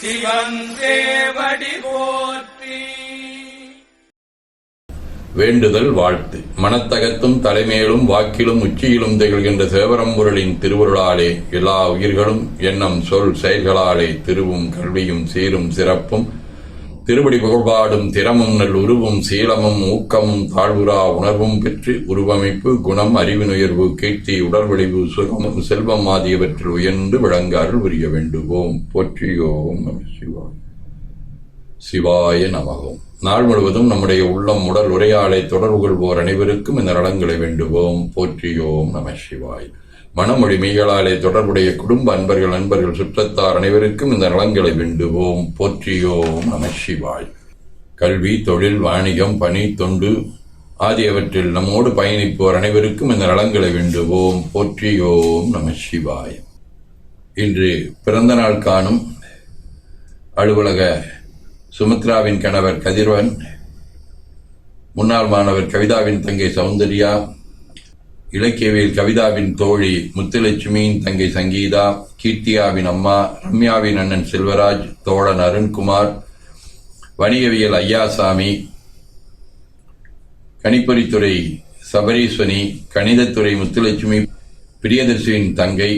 சிவன் போற்றி. வேண்டுதல் வாழ்த்து. மனத்தகத்தும் தலைமையிலும் வாக்கிலும் உச்சியிலும் திகழ்கின்ற சேவரம்பொருளின் திருவருளாலே எல்லா உயிர்களும் எண்ணம் சொல் செயல்களாலே திருவும் கல்வியும் சீரும் சிறப்பும் திருவடி புகழ்பாடும் திறமும் நல் உருவும் சீலமும் ஊக்கமும் தாழ்வுரா உணர்வும் பெற்று உருவமைப்பு குணம் அறிவினுயர்வு கீர்த்தி உடல்வழிவு சுகமும் செல்வம் ஆகியவற்றில் உயர்ந்து விளங்க அருள் புரிய வேண்டுவோம். போற்றியோம் நம சிவாய். சிவாய நமகம் நாள் முழுவதும் நம்முடைய உள்ளம் உடல் உரையாடை தொடர்பு கொள்வோர் அனைவருக்கும் இந்த நலங்களை வேண்டுவோம். போற்றியோம் நம சிவாய். மனமொழி மெய்களாலே தொடர்புடைய குடும்ப அன்பர்கள் நண்பர்கள் சுற்றத்தார் அனைவருக்கும் இந்த நலங்களை வேண்டுவோம். போற்றியோம் நம சிவாய். கல்வி தொழில் வாணிகம் பணி தொண்டு ஆகியவற்றில் நம்மோடு பயணிப்போர் அனைவருக்கும் இந்த நலங்களை வேண்டுவோம். போற்றியோம் நம சிவாய். இன்று பிறந்த நாள் காணும் அலுவலக சுமித்ராவின் கணவர் கதிர்வன் முன்னாள் மாணவர் கவிதாவின் தங்கை சௌந்தர்யா இலக்கியவியல் கவிதாவின் தோழி முத்துலட்சுமியின் தங்கை சங்கீதா கீர்த்தியாவின் அம்மா ரம்யாவின் அண்ணன் செல்வராஜ் தோழன் அருண்குமார் வணிகவியல் ஐயாசாமி கணிப்பொறித்துறை சபரீஸ்வனி கணிதத்துறை முத்துலட்சுமி பிரியதர்சியின் தங்கை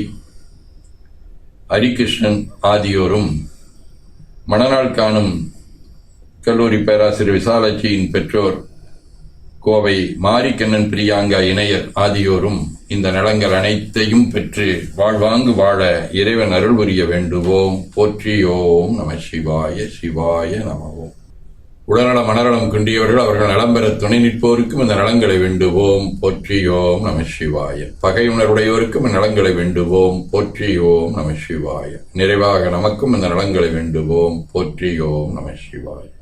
ஹரிகிருஷ்ணன் ஆகியோரும் மணநாள் காணும் கல்லூரி பேராசிரியர் விசாலாட்சியின் பெற்றோர் கோவை மாரிக்கண்ணன் பிரியாங்கா இணையர் ஆகியோரும் இந்த நலங்கள் அனைத்தையும் பெற்று வாழ்வாங்கு வாழ இறைவன் அருள் புரிய வேண்டுவோம். போற்றியோம் நம சிவாய சிவாய நமவோம் உடல்நல மனநலம் குன்றியவர்கள் அவர்கள் நலம் பெற துணை நிற்போருக்கும் இந்த நலங்களை வேண்டுவோம். போற்றியோம் நம சிவாய. பகை உணர்வுடையோருக்கும் இந்த நலங்களை வேண்டுவோம். போற்றியோம் நம சிவாய. நிறைவாக நமக்கும் இந்த நலங்களை வேண்டுவோம். போற்றியோம் நம சிவாய.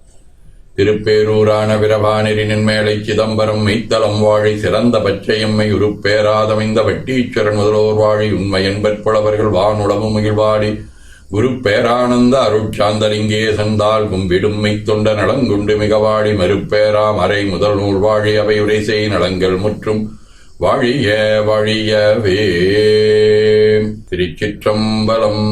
திருப்பேரூரான பிரபானரின் மேலை சிதம்பரம் மெய்த்தலம் வாழி சிறந்த பச்சையம்மை உருப்பேராதமைந்த வட்டீச்சரன் முதலோர் வாழி உண்மை என்பற்புலவர்கள் வானுளவு மகிழ்வாடி. குரு பேரானந்த அருட்சாந்தலிங்கே சந்தால் கும்பிடும் மெய்த்தொண்ட நலங்குண்டு மிகவாழி மறுப்பேரா மறை முதல் நூல் வாழி அவை உரை செய் நலங்கள் முற்றும் வாழிய வாழியவே. திருச்சிற்றம்பலம்